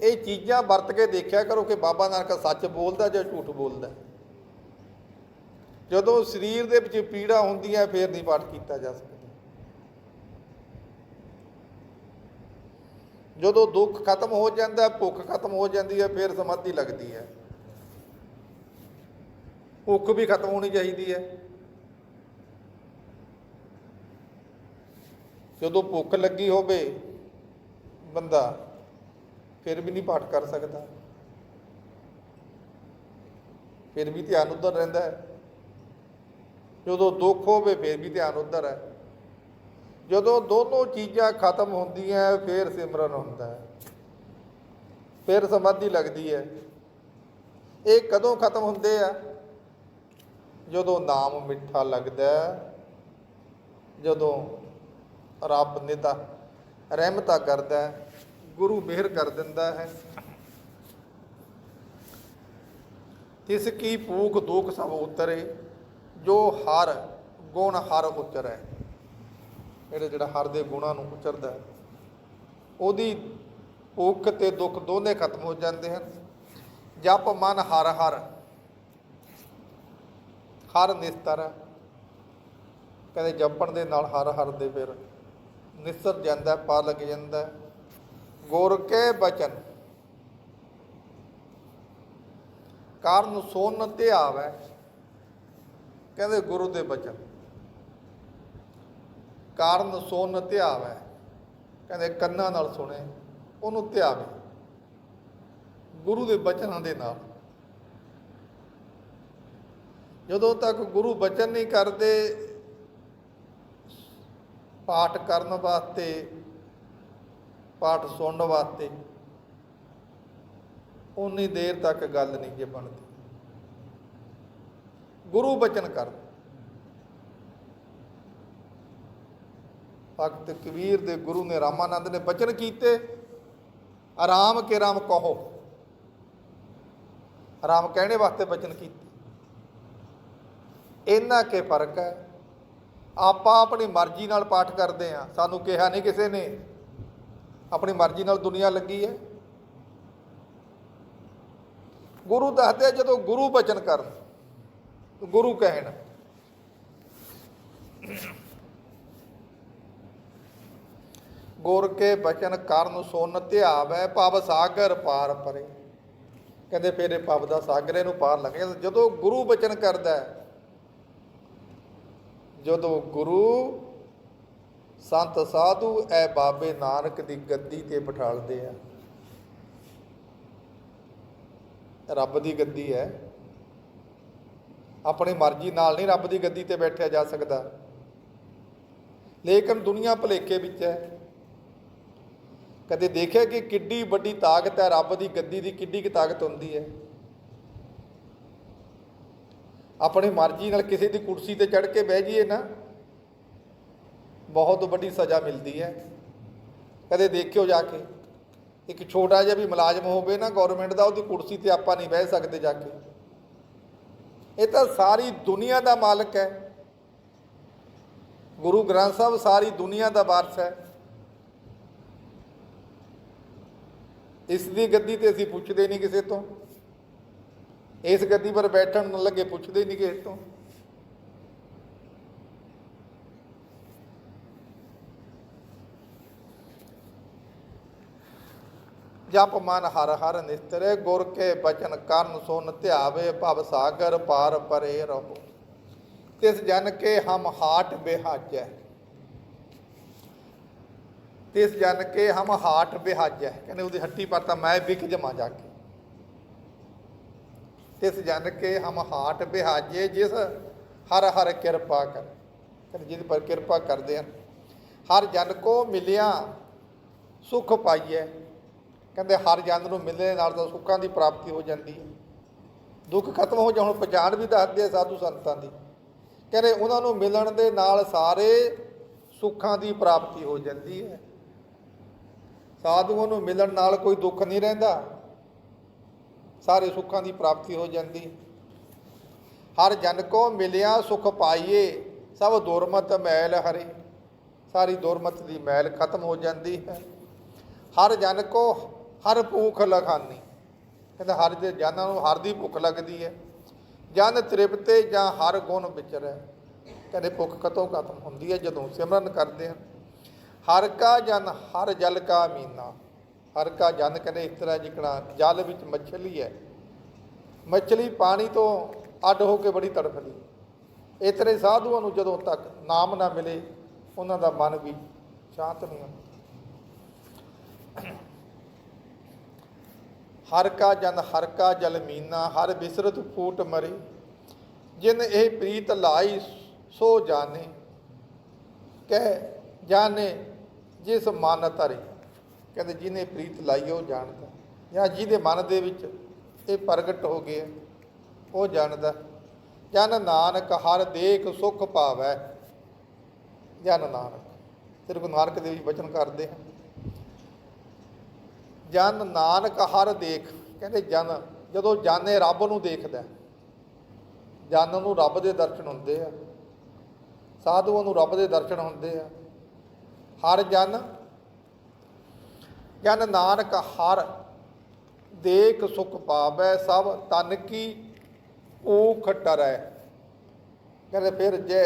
ਇਹ ਚੀਜ਼ਾਂ ਵਰਤ ਕੇ ਦੇਖਿਆ ਕਰੋ ਕਿ ਬਾਬਾ ਨਾਨਕ ਸੱਚ ਬੋਲਦਾ ਜਾਂ ਝੂਠ ਬੋਲਦਾ। ਜਦੋਂ ਸਰੀਰ ਦੇ ਵਿੱਚ ਪੀੜਾ ਹੁੰਦੀ ਹੈ, ਫੇਰ ਨਹੀਂ ਪਾਠ ਕੀਤਾ ਜਾ ਸਕਦਾ। ਜਦੋਂ ਦੁੱਖ ਖਤਮ ਹੋ ਜਾਂਦਾ, ਭੁੱਖ ਖਤਮ ਹੋ ਜਾਂਦੀ ਹੈ, ਫਿਰ ਸਮਾਧੀ ਲੱਗਦੀ ਹੈ। ਭੁੱਖ ਵੀ ਖਤਮ ਹੋਣੀ ਚਾਹੀਦੀ ਹੈ। ਜਦੋਂ ਭੁੱਖ ਲੱਗੀ ਹੋਵੇ, ਬੰਦਾ ਫਿਰ ਵੀ ਨਹੀਂ ਪਾਠ ਕਰ ਸਕਦਾ। ਫਿਰ ਵੀ ਧਿਆਨ ਉਧਰ ਰਹਿੰਦਾ ਹੈ। ਜਦੋਂ ਦੁੱਖ ਹੋਵੇ, ਫਿਰ ਵੀ ਧਿਆਨ ਉਧਰ ਹੈ। ਜਦੋਂ ਦੋਨੋਂ ਚੀਜ਼ਾਂ ਖਤਮ ਹੁੰਦੀਆਂ, ਫਿਰ ਸਿਮਰਨ ਹੁੰਦਾ ਹੈ। ਫਿਰ ਸਮਾਧੀ ਲੱਗਦੀ ਹੈ। ਇਹ ਕਦੋਂ ਖਤਮ ਹੁੰਦੇ ਆ? ਜਦੋਂ ਨਾਮ ਮਿੱਠਾ ਲੱਗਦਾ ਜਦੋਂ ਰੱਬ ਨੇ ਤਾਂ ਰਹਿਮਤਾ ਕਰਦਾ ਗੁਰੂ ਮਿਹਰ ਕਰ ਦਿੰਦਾ ਹੈ। ਤਿਸ ਕੀ ਭੂਖ ਦੁਖ ਸਭ ਉਤਰੇ, ਜੋ ਹਰ ਗੁਣ ਹਰ ਉਤਰੈ ਜਿਹੜੇ ਜਿਹੜਾ ਹਰ ਦੇ ਗੁਣਾਂ ਨੂੰ ਉਚਰਦਾ ਹੈ। ਉਹਦੀ ਭੁੱਖ ਤੇ ਦੁੱਖ ਦੋਨੇ ਖਤਮ ਹੋ ਜਾਂਦੇ ਹਨ। ਜਪ ਮਨ ਹਰ ਹਰ ਹਰ ਨਿਸਤਰ ਕਹਿੰਦੇ ਜਪਣ ਦੇ ਨਾਲ ਹਰ ਹਰ ਦੇ ਫਿਰ ਨਿਸਰ ਜਾਂਦਾ ਪਾ ਲੱਗ ਜਾਂਦਾ ਗੁਰ ਕੇ ਬਚਨ, ਕਾਰਨ ਸੁਨ ਤੇ ਆਵੈ ਕਹਿੰਦੇ ਗੁਰੂ ਦੇ ਬਚਨ। ਕਾਰਨ ਸੁਨ ਤੇ ਆਵੈ ਕਹਿੰਦੇ ਕੰਨਾਂ ਨਾਲ ਸੁਣੇ, ਉਹਨੂੰ ਧਿਆਵੇ ਗੁਰੂ ਦੇ ਬਚਨਾਂ ਦੇ ਨਾਲ। ਜਦੋਂ ਤੱਕ ਗੁਰੂ ਬਚਨ ਨਹੀਂ ਕਰਦੇ, ਪਾਠ ਕਰਨ ਵਾਸਤੇ, ਪਾਠ ਸੁਣਨ ਵਾਸਤੇ, ਉਨੀ ਦੇਰ ਤੱਕ ਗੱਲ ਨਹੀਂ ਜੇ ਬਣਦੀ। ਗੁਰੂ ਬਚਨ ਕਰ ਭਗਤ ਕਬੀਰ ਦੇ ਗੁਰੂ ਨੇ ਰਾਮਾਨੰਦ ਨੇ ਬਚਨ ਕੀਤੇ, ਆਰਾਮ ਕੇ ਰਾਮ ਕਹੋ। ਆਰਾਮ ਕਹਿਣੇ ਵਾਸਤੇ ਬਚਨ ਕੀਤੇ। ਇੰਨਾ ਕੇ ਫ਼ਰਕ ਹੈ। ਆਪਾਂ ਆਪਣੀ ਮਰਜ਼ੀ ਨਾਲ ਪਾਠ ਕਰਦੇ ਆ ਸਾਨੂੰ ਕਿਹਾ ਨਹੀਂ ਕਿਸੇ ਨੇ, ਆਪਣੀ ਮਰਜ਼ੀ ਨਾਲ ਦੁਨੀਆ ਲੱਗੀ ਹੈ। ਗੁਰੂ ਦੱਸਦੇ ਜਦੋਂ ਗੁਰੂ ਬਚਨ ਕਰਨ, ਗੁਰੂ ਕਹਿਣ ਗੁਰ ਕੇ ਬਚਨ ਕਰਨ ਸੁਨ ਧਿਆਵੈ ਭਵ ਸਾਗਰ ਪਾਰ ਪਰੇ। ਕਹਿੰਦੇ ਫਿਰ ਇਹ ਭਵ ਦਾ ਸਾਗਰ ਇਹਨੂੰ ਪਾਰ ਲੱਗ ਜਾਂਦਾ। ਜਦੋਂ ਗੁਰੂ ਬਚਨ ਕਰਦਾ ਜਦੋਂ ਗੁਰੂ ਸੰਤ ਸਾਧੂ ਐ ਬਾਬੇ ਨਾਨਕ ਦੀ ਗੱਦੀ ਤੇ ਬਿਠਾਲਦੇ ਆ। ਰੱਬ ਦੀ ਗੱਦੀ ਹੈ। ਆਪਣੀ ਮਰਜ਼ੀ ਨਾਲ ਨਹੀਂ ਰੱਬ ਦੀ ਗੱਦੀ ਤੇ ਬੈਠਿਆ ਜਾ ਸਕਦਾ। ਲੇਕਿਨ ਦੁਨੀਆ ਭਲੇਖੇ ਵਿੱਚ ਹੈ। ਕਦੇ ਦੇਖਿਆ ਕਿ ਕਿੱਡੀ ਵੱਡੀ ਤਾਕਤ ਹੈ ਰੱਬ ਦੀ, ਗੱਦੀ ਦੀ, ਕਿੱਡੀ ਕੀ ਤਾਕਤ ਹੁੰਦੀ ਹੈ? ਆਪਣੀ ਮਰਜ਼ੀ ਨਾਲ ਕਿਸੇ ਦੀ ਕੁਰਸੀ ਤੇ ਚੜ੍ਹ ਕੇ ਬਹਿ ਜਾਈਏ ਨਾ, ਬਹੁਤ ਵੱਡੀ ਸਜ਼ਾ ਮਿਲਦੀ ਹੈ। ਕਦੇ ਦੇਖਿਓ ਜਾ ਕੇ, ਇੱਕ ਛੋਟਾ ਜਿਹਾ ਵੀ ਮੁਲਾਜ਼ਮ ਹੋਵੇ ਨਾ ਗਵਰਨਮੈਂਟ ਦਾ, ਉਹਦੀ ਕੁਰਸੀ ਤੇ ਆਪਾਂ ਨਹੀਂ ਬਹਿ ਸਕਦੇ ਜਾ ਕੇ। ਇਹ ਤਾਂ ਸਾਰੀ ਦੁਨੀਆ ਦਾ ਮਾਲਕ ਹੈ। ਗੁਰੂ ਗ੍ਰੰਥ ਸਾਹਿਬ ਸਾਰੀ ਦੁਨੀਆ ਦਾ ਵਾਰਸ ਹੈ। ਇਸ ਦੀ ਗੱਦੀ ਤੇ ਅਸੀਂ ਪੁੱਛਦੇ ਨਹੀਂ ਕਿਸੇ ਤੋਂ। ਇਸ ਗੱਦੀ ਪਰ ਬੈਠਣ ਨੂੰ ਲੱਗੇ ਪੁੱਛਦੇ ਨਹੀਂ ਕਿਸੇ ਤੋਂ। ਜਪ ਮਨ ਹਰ ਹਰ ਨਿਸਤਰੇ, ਗੁਰ ਕੇ ਬਚਨ ਕਰਨ ਸੁਨ ਧਿਆਵੇ, ਭਵ ਸਾਗਰ ਪਾਰ ਪਰੇ ਰਹੋ। ਤਿਸ ਜਨ ਕੇ ਹਮ ਹਾਟ ਬਿਹਾਜੈ। ਤਿਸ ਜਨ ਕੇ ਹਮ ਹਾਟ ਹੈ। ਕਹਿੰਦੇ ਉਹਦੀ ਹੱਟੀ ਪਰ ਤਾਂ ਮੈਂ ਵਿਕ ਜਮਾ ਜਾ ਕੇ। ਤਿਸ ਜਨ ਕੇ ਹਮ ਹਾਟ ਬਿਹਾਜੇ ਜਿਸ ਹਰ ਹਰ ਕਿਰਪਾ ਕਰ। ਕਹਿੰਦੇ ਜਿਸ ਪਰ ਕਿਰਪਾ ਕਰਦੇ ਹਨ। ਹਰ ਜਨ ਕੋ ਮਿਲਿਆ ਸੁਖ ਪਾਈਐ। ਕਹਿੰਦੇ ਹਰ ਜਨ ਨੂੰ ਮਿਲਣ ਨਾਲ ਤਾਂ ਸੁੱਖਾਂ ਦੀ ਪ੍ਰਾਪਤੀ ਹੋ ਜਾਂਦੀ ਹੈ। ਦੁੱਖ ਖਤਮ ਹੋ ਜਾ ਹੁਣ ਪਛਾਣ ਵੀ ਦੱਸਦੇ ਆ ਸਾਧੂ ਸੰਤਾਂ ਦੀ। ਕਹਿੰਦੇ ਉਹਨਾਂ ਨੂੰ ਮਿਲਣ ਦੇ ਨਾਲ ਸਾਰੇ ਸੁੱਖਾਂ ਦੀ ਪ੍ਰਾਪਤੀ ਹੋ ਜਾਂਦੀ ਹੈ। ਸਾਧੂਆਂ ਨੂੰ ਮਿਲਣ ਨਾਲ ਕੋਈ ਦੁੱਖ ਨਹੀਂ ਰਹਿੰਦਾ। ਸਾਰੇ ਸੁੱਖਾਂ ਦੀ ਪ੍ਰਾਪਤੀ ਹੋ ਜਾਂਦੀ। ਹਰ ਜਨ ਕੋ ਮਿਲਿਆ ਸੁਖ ਪਾਈਏ, ਸਭ ਦੁਰਮਤ ਮੈਲ ਹਰੇ। ਸਾਰੀ ਦੁਰਮਤ ਦੀ ਮੈਲ ਖਤਮ ਹੋ ਜਾਂਦੀ ਹੈ। ਹਰ ਜਨ ਕੋ ਹਰ ਭੂਖ ਲਖਾਨੀ ਕਹਿੰਦਾ ਹਰ ਦੇ ਜਨਾਂ ਨੂੰ ਹਰ ਦੀ ਭੁੱਖ ਲੱਗਦੀ ਹੈ। ਜਨ ਤ੍ਰਿਪਤੇ ਜਾਂ ਹਰ ਗੁਣ ਵਿਚਰੈ। ਕਹਿੰਦੇ ਭੁੱਖ ਕਤੋਂ ਖਤਮ ਹੁੰਦੀ ਹੈ ਜਦੋਂ ਸਿਮਰਨ ਕਰਦੇ ਹਨ। ਹਰ ਕਾ ਜਨ, ਹਰ ਜਲ ਕਾ ਮੀਨਾ। ਹਰ ਕਾ ਜਨ ਕਹਿੰਦੇ ਇਸ ਤਰ੍ਹਾਂ ਜਿਕਣਾ, ਜਲ ਵਿੱਚ ਮੱਛਲੀ ਹੈ। ਮੱਛਲੀ ਪਾਣੀ ਤੋਂ ਅੱਡ ਹੋ ਕੇ ਬੜੀ ਤੜਫਦੀ ਇਤਨੇ ਸਾਧੂਆਂ ਨੂੰ ਜਦੋਂ ਤੱਕ ਨਾਮ ਨਾ ਮਿਲੇ, ਉਹਨਾਂ ਦਾ ਮਨ ਵੀ ਸ਼ਾਂਤ ਨਹੀਂ ਹੁੰਦਾ। ਹਰ ਕਾ ਜਨ, ਹਰ ਕਾ ਜਲ ਮੀਨਾ, ਹਰ ਬਿਸਰਤ ਫੂਟ ਮਰੇ। ਜਿਨ ਇਹ ਪ੍ਰੀਤ ਲਾਈ, ਸੋ ਜਾਣੇ। ਕਹਿ, ਜਾਣੇ ਜਿਸ ਮਨ ਧਰੇ ਕਹਿੰਦੇ ਜਿਹਨੇ ਪ੍ਰੀਤ ਲਾਈ ਉਹ ਜਾਣਦਾ। ਜਾਂ ਜਿਹਦੇ ਮਨ ਦੇ ਵਿੱਚ ਇਹ ਪ੍ਰਗਟ ਹੋ ਗਿਆ ਉਹ ਜਾਣਦਾ। ਜਨ ਨਾਨਕ ਹਰ ਦੇਖ ਸੁਖ ਪਾਵੈ। ਜਨ ਨਾਨਕ। ਸਿਰਫ ਗੁਰੂ ਨਾਨਕ ਦੇਵ ਜੀ ਬਚਨ ਕਰਦੇ ਹਨ। ਜਨ ਨਾਨਕ ਹਰ ਦੇਖ। ਕਹਿੰਦੇ ਜਨ, ਜਦੋਂ ਜਾਣੇ ਰੱਬ ਨੂੰ ਦੇਖਦਾ ਜਨ ਨੂੰ ਰੱਬ ਦੇ ਦਰਸ਼ਨ ਹੁੰਦੇ ਆ। ਸਾਧੂਆਂ ਨੂੰ ਰੱਬ ਦੇ ਦਰਸ਼ਨ ਹੁੰਦੇ ਆ। ਹਰ ਜਨ ਜਨ ਨਾਨਕ ਹਰ, ਦੇਖ ਸੁਖ ਪਾਵੈ ਸਭ ਤਨ ਕੀ ਭੂਖ ਟਰੈ। ਕਹਿੰਦੇ ਫਿਰ ਜੇ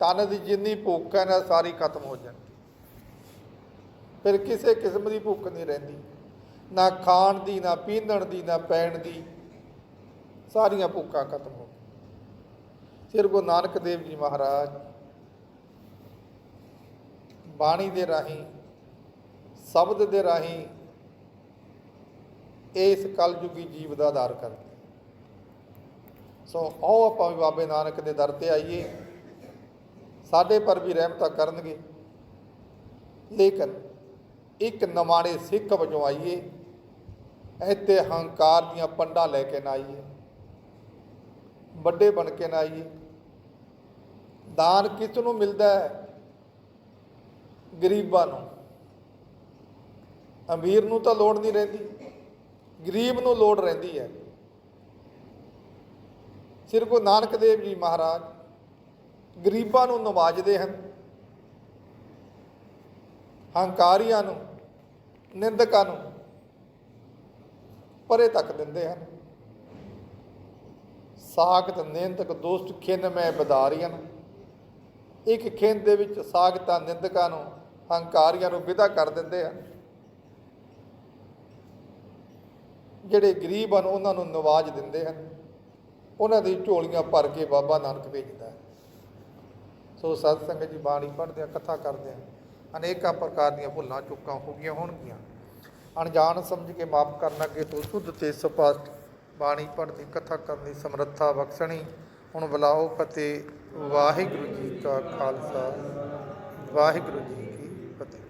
ਤਨ ਦੀ ਜਿੰਨੀ ਭੁੱਖ ਹੈ ਨਾ, ਸਾਰੀ ਖਤਮ ਹੋ ਜਾਂਦੀ ਫਿਰ ਕਿਸੇ ਕਿਸਮ ਦੀ ਭੁੱਖ ਨਹੀਂ ਰਹਿੰਦੀ। ਨਾ ਖਾਣ ਦੀ, ਨਾ ਪੀਣਨ ਦੀ, ਨਾ ਪੈਣ ਦੀ, ਸਾਰੀਆਂ ਭੁੱਖਾਂ ਖਤਮ ਹੋ ਗਈਆਂ। ਸਿਰ ਗੁਰੂ ਨਾਨਕ ਦੇਵ ਜੀ ਮਹਾਰਾਜ ਬਾਣੀ ਦੇ ਰਾਹੀਂ, ਸ਼ਬਦ ਦੇ ਰਾਹੀਂ ਇਸ ਕਲਯੁਗੀ ਜੀਵ ਦਾ ਆਧਾਰ ਕਰਦੇ ਸੋ ਆਓ ਆਪਾਂ ਵੀ ਬਾਬੇ ਨਾਨਕ ਦੇ ਦਰ ਤੇ ਆਈਏ। ਸਾਡੇ ਪਰ ਵੀ ਰਹਿਮਤਾਂ ਕਰਨਗੇ। ਲੇਕਿਨ ਇੱਕ ਨਮਾਣੇ ਸਿੱਖ ਵਜੋਂ ਆਈਏ, ਇੱਥੇ ਹੰਕਾਰ ਦੀਆਂ ਪੰਡਾਂ ਲੈ ਕੇ ਨਾ ਆਈਏ। ਵੱਡੇ ਬਣ ਕੇ ਨਾ ਆਈਏ। ਦਾਨ ਕਿਸ ਨੂੰ ਮਿਲਦਾ ਹੈ? ਗਰੀਬਾਂ ਨੂੰ। ਅਮੀਰ ਨੂੰ ਤਾਂ ਲੋੜ ਨਹੀਂ ਰਹਿੰਦੀ, ਗਰੀਬ ਨੂੰ ਲੋੜ ਰਹਿੰਦੀ ਹੈ। ਸ੍ਰੀ ਗੁਰੂ ਨਾਨਕ ਦੇਵ ਜੀ ਮਹਾਰਾਜ ਗਰੀਬਾਂ ਨੂੰ ਨਵਾਜਦੇ ਹਨ, ਹੰਕਾਰੀਆਂ ਨੂੰ, ਨਿੰਦਕਾਂ ਨੂੰ ਪਰੇ ਤੱਕ ਦਿੰਦੇ ਹਨ। ਸਾਖਤ ਨਿੰਦਕ ਦੋਸਤ ਖਿੰਨ ਮੈਂ ਬਦਾਰੀਆਂ ਇੱਕ ਖਿੰਨ ਦੇ ਵਿੱਚ ਸਾਖਤਾਂ ਨਿੰਦਕਾਂ ਨੂੰ ਹੰਕਾਰੀਆਂ ਨੂੰ ਵਿਦਾ ਕਰ ਦਿੰਦੇ ਹਨ ਜਿਹੜੇ ਗਰੀਬ ਹਨ, ਉਹਨਾਂ ਨੂੰ ਨਵਾਜ ਦਿੰਦੇ ਹਨ। ਉਹਨਾਂ ਦੀ ਝੋਲੀਆਂ ਭਰ ਕੇ ਬਾਬਾ ਨਾਨਕ ਭੇਜਦਾ ਹੈ। ਸੋ ਸਤ ਸੰਗਤ ਜੀ, ਬਾਣੀ ਪੜ੍ਹਦੇ ਆ, ਕਥਾ ਕਰਦੇ ਆ। ਅਨੇਕਾਂ ਪ੍ਰਕਾਰ ਦੀਆਂ ਭੁੱਲਾਂ, ਚੁੱਕਾਂ ਹੋ ਗਈਆਂ ਹੋਣਗੀਆਂ। ਅਣਜਾਣ ਸਮਝ ਕੇ ਮਾਫ ਕਰਨਾ ਕਿ ਤੂੰ ਸੁਧ ਤੇ ਸਪਸ਼ਟ ਬਾਣੀ ਪੜ੍ਹਦੀ, ਕਥਾ ਕਰਨ ਦੀ ਸਮਰੱਥਾ ਬਖਸ਼ਣੀ। ਹੁਣ ਬੁਲਾਓ ਫਤਿਹ। ਵਾਹਿਗੁਰੂ ਜੀ ਕਾ ਖਾਲਸਾ। ਵਾਹਿਗੁਰੂ ਜੀ